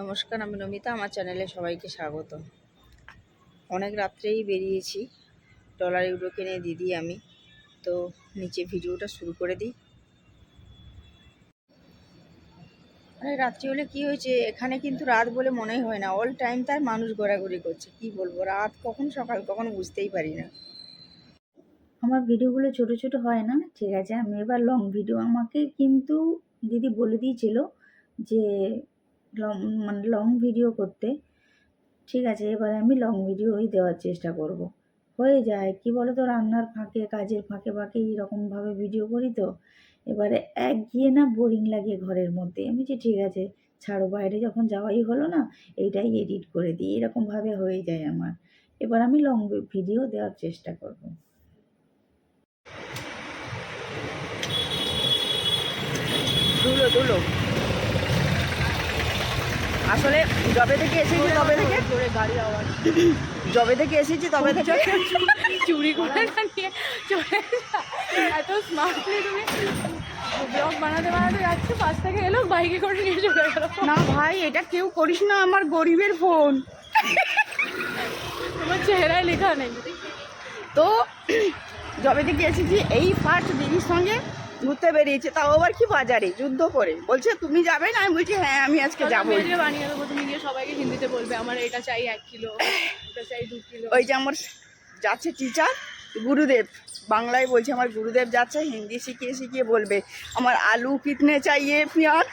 নমস্কার, আমি নমিতা, আমার চ্যানেলে সবাইকে স্বাগত অনেক রাত্রেই বেরিয়েছি ডলার ইউরো কিনে দিদি, আমি। তো নিচে ভিডিওটা শুরু করে দিই। অনেক রাত্রি হলে কি হয়েছে? এখানে কিন্তু রাত বলে মনেই হয় না। অল টাইম তার মানুষ ঘোরাঘুরি করছে। কি বলব, রাত কখন সকাল কখন বুঝতেই পারি না। আমার ভিডিওগুলো ছোট ছোট হয় না, ঠিক আছে? আমি এবার লং ভিডিও আমাকে কিন্তু দিদি বলে দিয়েছিল যে লং মানে লং ভিডিও করতে, ঠিক আছে, এবারে আমি লং ভিডিওই দেওয়ার চেষ্টা করব। হয়ে যায়, কি বলো তো রান্নার ফাঁকে, কাজের ফাঁকে ফাঁকে এরকমভাবে ভিডিও করি তো, এবারে এক গিয়ে না বোরিং লাগে ঘরের মধ্যে আমি যে ঠিক আছে, ছাড়ো, বাইরে যখন যাওয়াই হলো না, এইটাই এডিট করে দিই এরকমভাবে হয়ে যায় আমার এবার আমি লং ভিডিও দেওয়ার চেষ্টা করব। দুলো দুলো আসলে জবে থেকে এসেছি তবে থেকে জবে থেকে এসেছি তবে থেকে চুরি করে না নিয়ে চলে এত স্মার্টলি তুমি ব্লগ বানাতে বানাতে যাচ্ছে পাশ থেকে এলো বাইকে করে নিয়ে চলে গেল। না ভাই এটা কেউ করিস না আমার গরিবের ফোন তোমার চেহারায় লেখা নেই। তো জবে থেকে এসেছি এই ফার্স্ট দিদির সঙ্গে। ঘুরতে বেরিয়েছে তাও আবার কি বাজারে? যুদ্ধ করে। বলছে তুমি যাবে না? আমি বলছি হ্যাঁ আমি আজকে যাব বানিয়ে দেবো তুমি গিয়ে সবাইকে হিন্দিতে বলবে আমার এটা চাই এক কিলো এটা চাই দু কিলো। ওই যে আমার যাচ্ছে টিচার গুরুদেব। বাংলায় বলছে আমার গুরুদেব যাচ্ছে হিন্দি শিখিয়ে শিখিয়ে বলবে। আমার আলু কিতনে চাইয়ে পেঁয়াজ?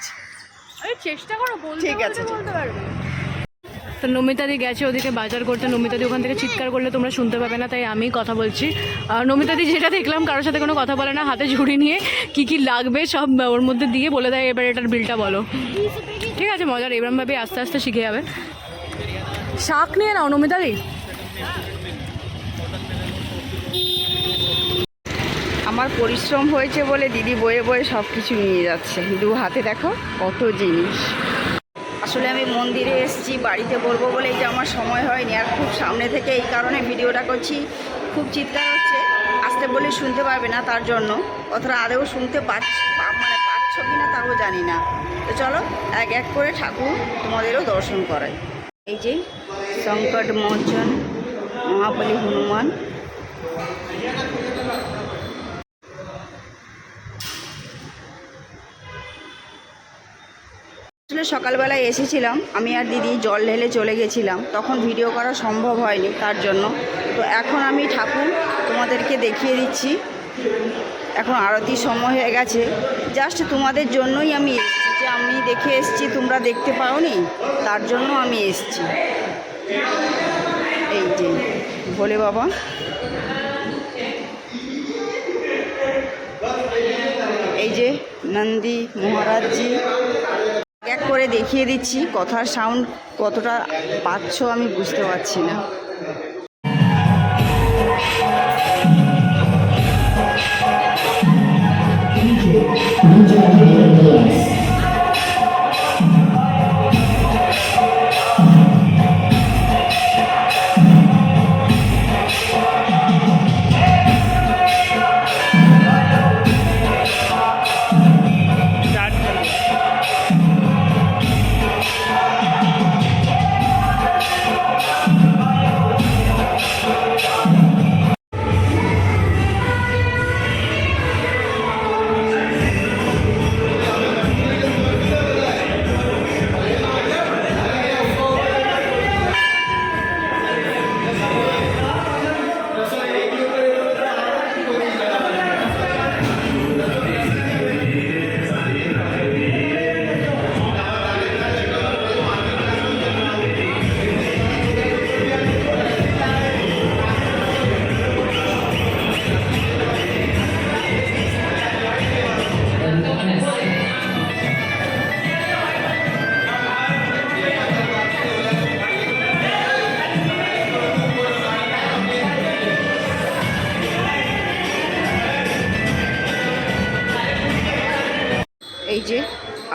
আরে চেষ্টা করো ঠিক আছে, বলতে পারবে। তো নমিতাদি গেছে ওদিকে বাজার করতে। নমিতাদি ওখান থেকে চিৎকার করলে তোমরা শুনতে পাবে না, তাই আমি কথা বলছি। আর নমিতাদি যেটা দেখলাম, কারোর সাথে কোনো কথা বলে না, হাতে ঝুড়ি নিয়ে কি কি লাগবে সব ওর মধ্যে দিয়ে বলে দেয়, এবার এটার বিলটা বলো। ঠিক আছে, মজার এরমভাবে আস্তে আস্তে শিখে যাবে। শাক নিয়ে নাও, নমিতাদি। আমার পরিশ্রম হয়েছে বলে দিদি বয়ে বয়ে সব কিছু নিয়ে যাচ্ছে। দু হাতে দেখো, কত জিনিস। আসলে আমি মন্দিরে এসেছি, বাড়িতে বলব বলে যে আমার সময় হয়নি। আর খুব সামনে থেকে এই কারণে ভিডিওটা করছি। খুব চিৎকার হচ্ছে, আসতে বলে শুনতে পারবে না তার জন্য। অথবা আদেও শুনতে পাচ্ছ মানে পাচ্ছ কি না তাও জানি না। তো চলো, এক এক করে ঠাকুর তোমাদেরও দর্শন করাই। এই যে সংকট মোচন মহাবলী হনুমান। আসলে সকালবেলায় এসেছিলাম। আমি আর দিদি জল ঢেলে চলে গেছিলাম। তখন ভিডিও করা সম্ভব হয়নি তার জন্য। তো এখন আমি ঠাকুর তোমাদেরকে দেখিয়ে দিচ্ছি। এখন আরতির সময় হয়ে গেছে। জাস্ট তোমাদের জন্যই আমি এসেছি। যে আমি দেখে এসেছি, তোমরা দেখতে পাওনি, তার জন্য আমি এসেছি। এই যে, ভোলে বাবা। এই যে নন্দী মহারাজজি করে দেখিয়ে দিচ্ছি কথার সাউন্ড কতটা পাচ্ছ আমি বুঝতে পারছি না। Thank যে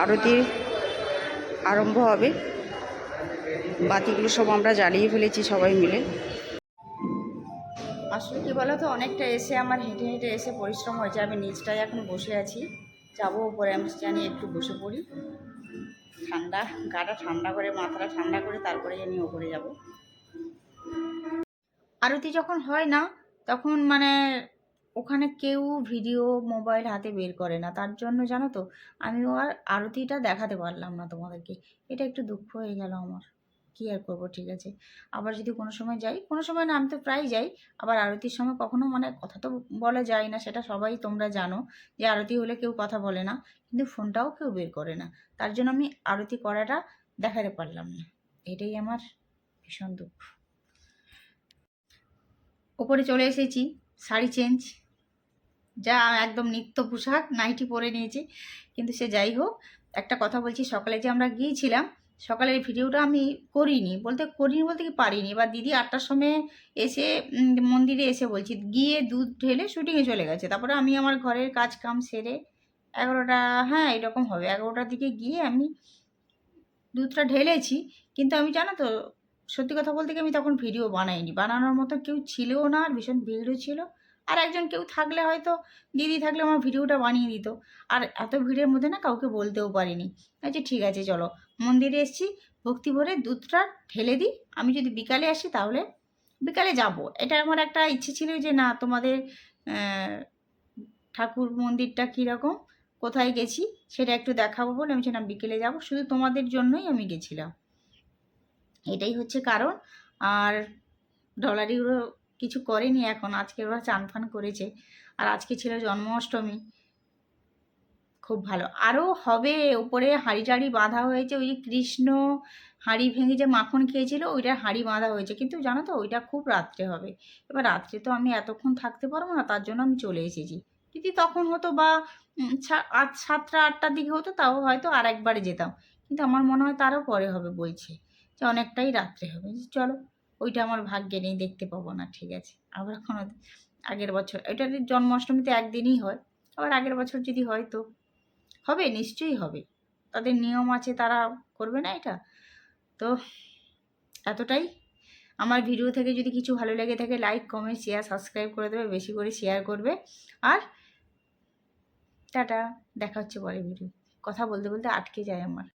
আরতির আরম্ভ হবে। বাতিগুলো সব আমরা জ্বালিয়ে ফেলেছি সবাই মিলে। আসলে কি বলো তো অনেকটা এসে আমার হেঁটে হেঁটে এসে পরিশ্রম হয়েছে। আমি নিচটায় এখন বসে আছি। যাব উপরে, আমি জানি একটু বসে পড়ি। ঠান্ডা, গাটা ঠান্ডা করে, মাথাটা ঠান্ডা করে তারপরে আমি ওপরে যাব। আরতি যখন হয় না, তখন মানে ওখানে কেউ ভিডিও মোবাইল হাতে বের করে না। তার জন্য জানো তো আমিও আর আরতিটা দেখাতে পারলাম না তোমাদেরকে। এটা একটু দুঃখ হয়ে গেল আমার। কী আর করব, ঠিক আছে। আবার যদি কোনো সময় যাই, কোনো সময় না, আমি তো প্রায় যাই। আবার আরতির সময় কখনো মানে কথা তো বলা যায় না, সেটা সবাই তোমরা জানো যে আরতি হলে কেউ কথা বলে না, কিন্তু ফোনটাও কেউ বের করে না। তার জন্য আমি আরতি করাটা দেখাতে পারলাম না। এটাই আমার ভীষণ দুঃখ। ওপরে চলে এসেছি, শাড়ি চেঞ্জ যা একদম নিত্য পোশাক নাইটি পরে নিয়েছি। কিন্তু সে যাই হোক, একটা কথা বলছি, সকালে যে আমরা গিয়েছিলাম, সকালের ভিডিওটা আমি করিনি। বলতে করিনি বলতে কি পারিনি। বা দিদি আটটার সময় এসে মন্দিরে এসে বলছি, গিয়ে দুধ ঢেলে শুটিংয়ে চলে গেছে। তারপরে আমি আমার ঘরের কাজ কাম সেরে এগারোটা হ্যাঁ এরকম হবে। এগারোটার দিকে গিয়ে আমি দুধটা ঢেলেছি। কিন্তু আমি জানো তো, সত্যি কথা বলতে কি আমি তখন ভিডিও বানাইনি। বানানোর মতো কেউ ছিলও না, আর ভীষণ ভিড়ও ছিল। আর একজন কেউ থাকলে হয়তো দিদি থাকলে আমার ভিডিওটা বানিয়ে দিত। আর এত ভিড়ের মধ্যে না কাউকে বলতেও পারিনি। আচ্ছা ঠিক আছে, চলো। মন্দিরে এসেছি, ভক্তি ভরে দুধটা ঢেলে দিই। আমি যদি বিকালে আসি তাহলে বিকালে যাব। এটা আমার একটা ইচ্ছে ছিল যে না, তোমাদের ঠাকুর মন্দিরটা কীরকম, কোথায় গেছি সেটা একটু দেখাবো বলে আমি ছিলাম বিকেলে যাব। শুধু তোমাদের জন্যই আমি গেছিলাম। এটাই হচ্ছে কারণ। আর ডলারিগুলো কিছু করেনি এখন, আজকে ওরা চান ফান করেছে। আর আজকে ছিল জন্মাষ্টমী, খুব ভালো। আরও হবে, ওপরে হাঁড়ি টাড়ি বাঁধা হয়েছে, ওই যে কৃষ্ণ হাঁড়ি ভেঙে যে মাখন খেয়েছিল, ওইটা হাঁড়ি বাঁধা হয়েছে। কিন্তু জানো তো, ওইটা খুব রাত্রে হবে। এবার রাত্রে তো আমি এতক্ষণ থাকতে পারব না, তার জন্য আমি চলে এসেছি। যদি তখন হতো বা আট সাতটা আটটার দিকে হতো, তাও হয়তো আর একবারে যেতাম। কিন্তু আমার মনে হয় তারও পরে হবে বলছে, যে অনেকটাই রাত্রে হবে। চলো ওইটা আমার ভাগ্যে নেই, দেখতে পাবো না, ঠিক আছে। আবার কোনো আগের বছর, এটা জন্মাষ্টমীতে একদিনই হয়, আবার আগের বছর যদি হয় তো হবে, নিশ্চয়ই হবে। তাদের নিয়ম আছে, তারা করবে না এটা। তো এতটাই। আমার ভিডিও থেকে যদি কিছু ভালো লেগে থাকে লাইক কমেন্ট শেয়ার সাবস্ক্রাইব করে দেবে, বেশি করে শেয়ার করবে। আর টাটা, দেখা হচ্ছে পরে ভিডিও কথা বলতে বলতে আটকে যায় আমার।